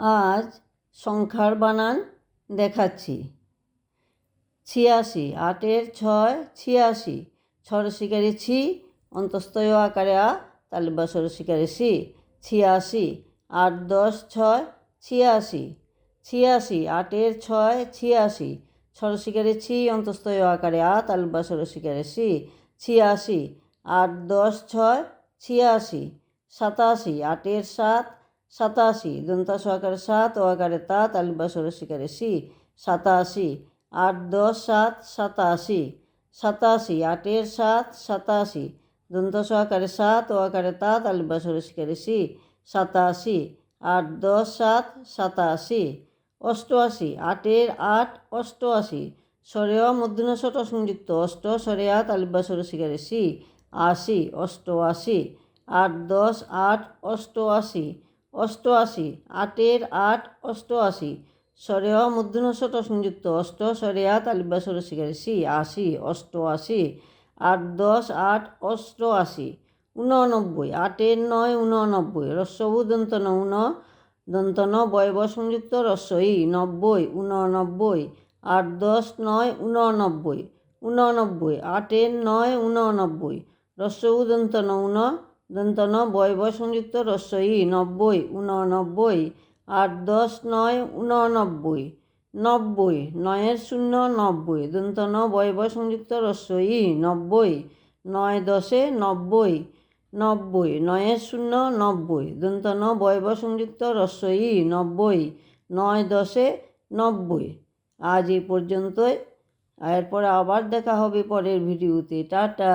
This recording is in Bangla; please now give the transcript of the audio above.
আজ সংখ্যার বানান দেখাচ্ছি। ছিয়াশি, আটের ছয়, ছিয়াশি। ছর শিকারে ছি অন্তস্তয় আকারে আ তালিবা শিকারে সি। ছিয়াশি, আট, দশ, ছয়, ছিয়াশি। ছিয়াশি, আটের ছয়, ছিয়াশি। ছর শিকারে ছি অন্তস্তয় আকারে আ তালিবা শিকারে সি। ছিয়াশি, আট, দশ, ছয়, ছিয়াশি। সাতাশি, আটের সাত সাতাশি দন্তাস আকারে সাত ও আকারে তা তালিবা সর শিকারে সি, সাতাশি, আট, দশ, সাত, সাতাশি সাতাশি, আটের সাত, সাতাশি, দন্ত আকারে সাত ও আকারে তা তালিবা সরে শিকারে সি, সাতাশি, আট, দশ, সাত, সাতাশি, অষ্টআশি, আটের আট, অষ্টআশি সরেয়া মধ্যনা শট সংযুক্ত অষ্ট সরেয়া তালিবা সরে শিকারে সি, আশি, অষ্টআশি, আট, দশ, আট, অষ্টআশি অষ্টআশি আটের আট অষ্টআশি সরেয়া মধ্যনশট সংযুক্ত অষ্ট সরেয়া তালিবা সরে শিকারে সি আশি অষ্টআশি আট দশ আট অষ্টআশি উননব্বই আটের নয় উননব্বই রস্যবু দন্তন উন দন্তন বয়ব সংযুক্ত রস্য ই নব্বই উননব্বই আট দশ নয় উননব্বই উননব্বই আটের নয় উননব্বই রস্যবু দন্তন উন দন্তন বয়ব সংযুক্ত রস্য নব্বই উননব্বই আট, দশ, নয় উননব্বই নব্বই, নয়ের শূন্য, নব্বই। দন্ত ন বয় বয় সংযুক্ত রস্বই নব্বই, নয় দশে নব্বই নব্বই, নয়ের শূন্য, নব্বই। দন্ত ন বয় বয় সংযুক্ত রস্বই নব্বই, নয় দশে নব্বই। আজ এই পর্যন্তই। এরপরে আবার দেখা হবে পরের ভিডিওতে। টাটা।